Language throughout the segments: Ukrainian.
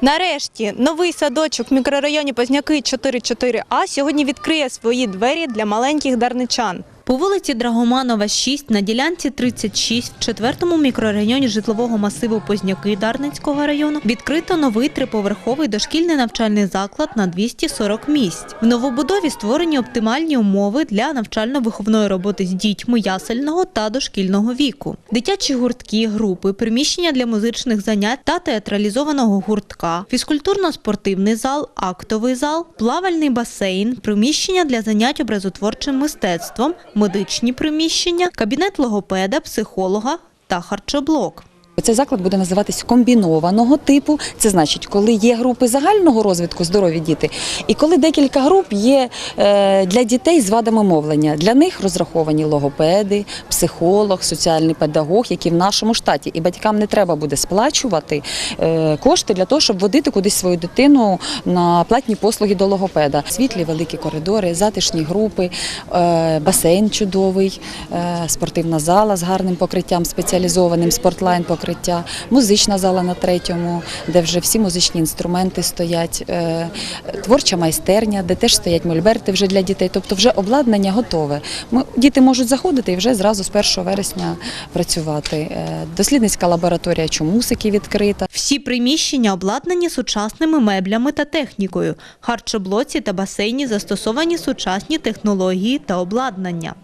Нарешті новий садочок в мікрорайоні Позняки 44А сьогодні відкриє свої двері для маленьких дарничан. По вулиці Драгоманова, 6, на ділянці 36, в четвертому мікрорайоні житлового масиву Позняки Дарницького району відкрито новий триповерховий дошкільний навчальний заклад на 240 місць. В новобудові створені оптимальні умови для навчально-виховної роботи з дітьми ясельного та дошкільного віку. Дитячі гуртки, групи, приміщення для музичних занять та театралізованого гуртка, фізкультурно-спортивний зал, актовий зал, плавальний басейн, приміщення для занять образотворчим мистецтвом, медичні приміщення, кабінет логопеда, психолога та харчоблок. Цей заклад буде називатись комбінованого типу. Це значить, коли є групи загального розвитку, здорові діти, і коли декілька груп є е, для дітей з вадами мовлення. Для них розраховані логопеди, психолог, соціальний педагог, які в нашому штаті. І батькам не треба буде сплачувати е, кошти для того, щоб водити кудись свою дитину на платні послуги до логопеда. Світлі великі коридори, затишні групи, е, басейн чудовий, спортивна зала з гарним покриттям, спеціалізованим спортлайн покриття, музична зала на третьому, де вже всі музичні інструменти стоять, е, творча майстерня, де теж стоять мольберти вже для дітей. Тобто вже обладнання готове. Діти можуть заходити і вже зразу з 1 вересня працювати. Е, Дослідницька лабораторія чомусики відкрита. Всі приміщення обладнані сучасними меблями та технікою. Харчоблоці та басейні застосовані сучасні технології та обладнання.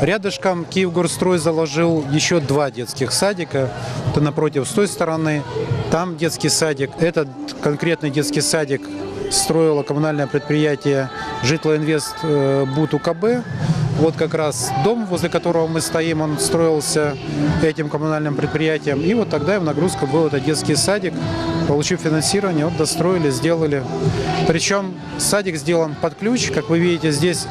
Рядышком Киевгорстрой заложил еще два детских садика. Это напротив с той стороны. Там детский садик. Этот конкретный детский садик строило коммунальное предприятие «Житлоинвест э, Бут УКБ». Вот как раз дом, возле которого мы стоим, он строился этим коммунальным предприятием. И вот тогда им нагрузка был этот детский садик. Получив финансирование, вот достроили, сделали. Причем садик сделан под ключ. Как вы видите, здесь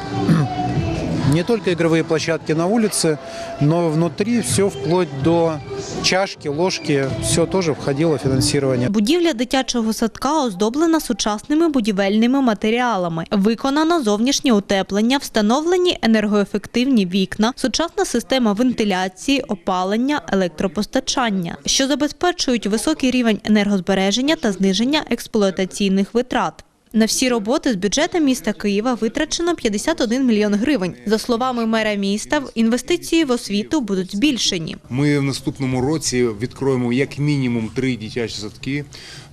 не только игровые площадки на улице, но внутри все вплоть до чашки, ложки, все тоже входило в финансирование. Будівля дитячого садка оздоблена сучасними будівельними матеріалами. Виконано зовнішнє утеплення, встановлені енергоефективні вікна, сучасна система вентиляції, опалення, електропостачання, що забезпечують високий рівень енергозбереження та зниження експлуатаційних витрат. На всі роботи з бюджету міста Києва витрачено 51 мільйон гривень. За словами мера міста, інвестиції в освіту будуть збільшені. Ми в наступному році відкроємо як мінімум три дитячі садки.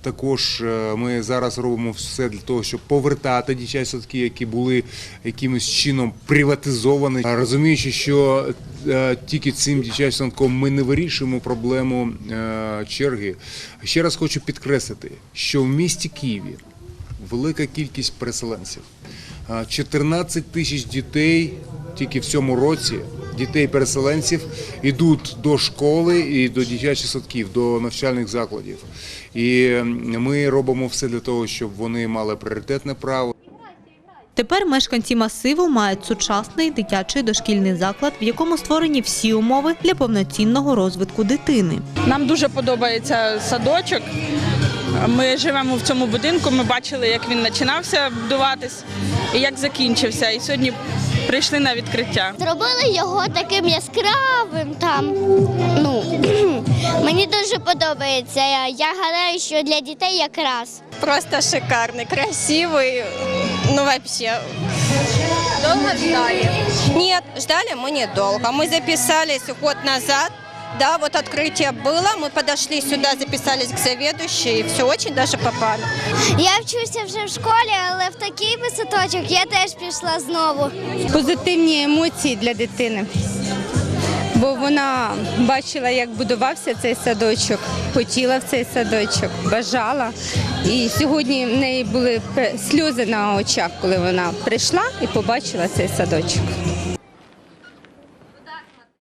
Також е, ми зараз робимо все для того, щоб повертати дитячі садки, які були якимось чином приватизовані. Розуміючи, що е, тільки цим дитячим садком ми не вирішуємо проблему е, черги. Ще раз хочу підкреслити, що в місті Києві велика кількість переселенців. 14 тисяч дітей тільки в цьому році, дітей-переселенців, йдуть до школи і до дитячих садків, до навчальних закладів. І ми робимо все для того, щоб вони мали пріоритетне право. Тепер мешканці масиву мають сучасний дитячий дошкільний заклад, в якому створені всі умови для повноцінного розвитку дитини. Нам дуже подобається садочок. Ми живемо в цьому будинку. Ми бачили, як він починався будуватись і як закінчився. І сьогодні прийшли на відкриття. Зробили його таким яскравим там. Ну мені дуже подобається. Я гадаю, що для дітей якраз. Просто шикарный, красивый, ну вообще. Долго ждали? Нет, ждали мы недолго. Мы записались год назад. Да, вот открытие было, мы подошли сюда, записались к заведующей, и все очень даже попали. Я вчуся вже в школі, але в такий висоточок я теж пішла знову. позитивні емоції для дитини. Бо вона бачила, як будувався цей садочок, хотіла в цей садочок, бажала. І сьогодні в неї були пе- сльози на очах, коли вона прийшла і побачила цей садочок.